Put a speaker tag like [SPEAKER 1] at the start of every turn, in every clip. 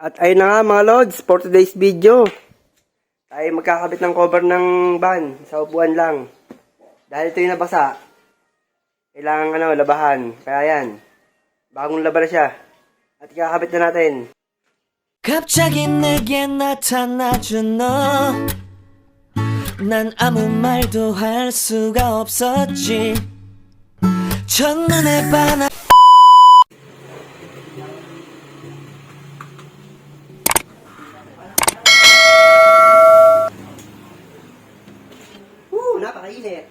[SPEAKER 1] At ayun na nga mga lods, for today's video, tayo magkakabit ng cover ng van sa upuan lang. Dahil ito yung nabasa, kailangan ano, labahan. Kaya yan, bagong laba na siya. At ikakabit na natin.
[SPEAKER 2] 갑자기 내게 나타나준 너. 난 아무 말도 할 수가 없었지. 첫눈에 반한
[SPEAKER 1] Napakainit!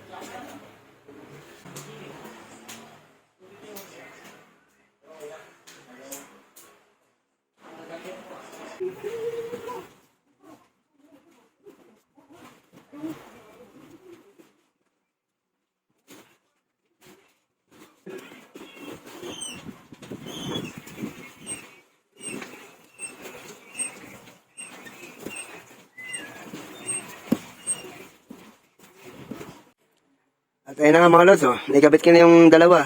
[SPEAKER 1] At ayun na nga mga lods, oh. Naikabit ko na yung dalawa.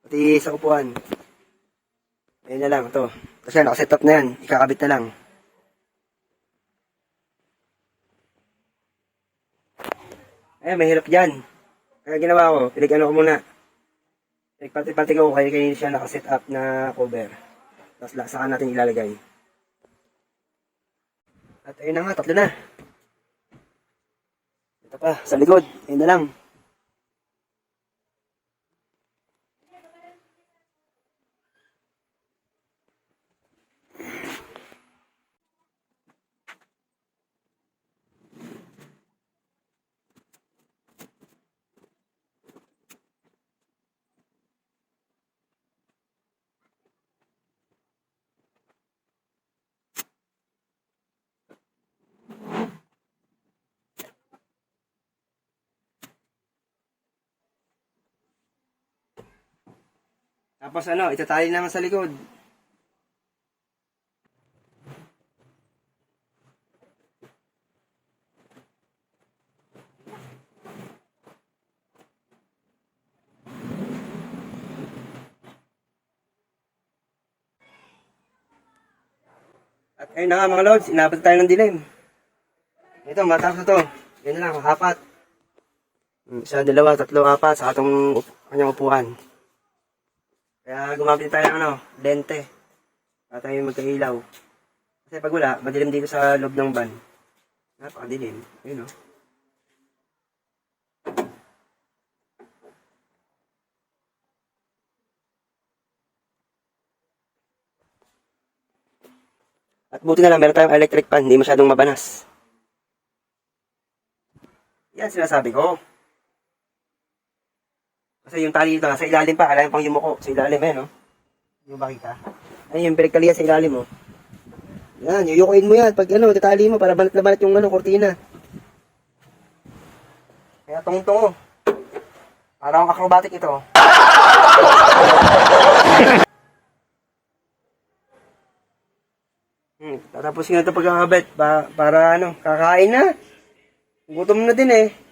[SPEAKER 1] Pati sa upuan. Ayun na lang, ito. Kasi nakaset up na yan. Ikakabit na lang. Ayun, mahirap dyan. Kaya ginawa ko, pinag-ano ko muna. Pinagpati-pati ko kaya kayo siya nakaset up na cover. Tapos saka natin ilalagay. At ayun na nga, tatlo na. Ito pa, sa likod. Ayun na lang. Tapos ano, itatali naman sa likod. At ayun na nga mga lods, inabot tayo ng dilim. Ito, matapos na to. Yan na lang, apat. Isa, dalawa, tatlo, apat, sa atong kanyang upuan. Kaya gumamit tayo ng ano, lente. Para tayo magkailaw. Kasi pag wala, madilim dito sa loob ng van. Napakadilim. Ayun o. At buti na lang, meron tayong electric fan, hindi masyadong mabanas. Yan sinasabi ko. Kasi yung tali dito, sa ilalim pa, alam pang yumuko. Sa ilalim, eh, no? Yung bakita. Ayun, yung pinagtalian sa ilalim, mo. Yan, yuyukuin mo yan. Pag ano, tatali mo, para banat na banat yung ano, kortina. Kaya tungtong, oh. Parang acrobatic ito. hmm, tatapos nga ito pagkakabit. Ba, para ano, kakain na. Gutom na din eh.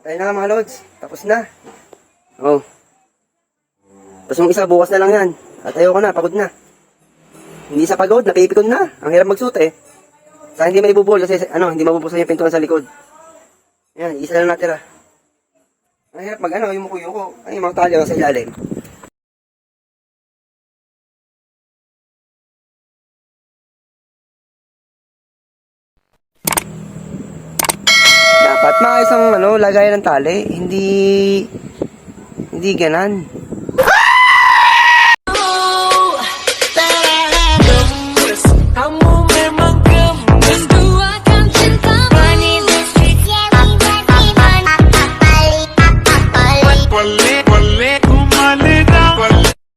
[SPEAKER 1] At ayun na nga mga lods, tapos na. Oh. Tapos yung isa, bukas na lang yan. At ayoko na, pagod na. Hindi sa pagod, napipikon na. Ang hirap magsuot eh. Sa hindi maibubol kasi ano, hindi mabubuksan yung pintuan sa likod. Yan, isa lang natira. Ang hirap mag ano, yung muko-yuko. Ay, mga talyo sa ilalim. Dapat maayos ang ano, lagayan ng tali. Hindi, hindi ganan.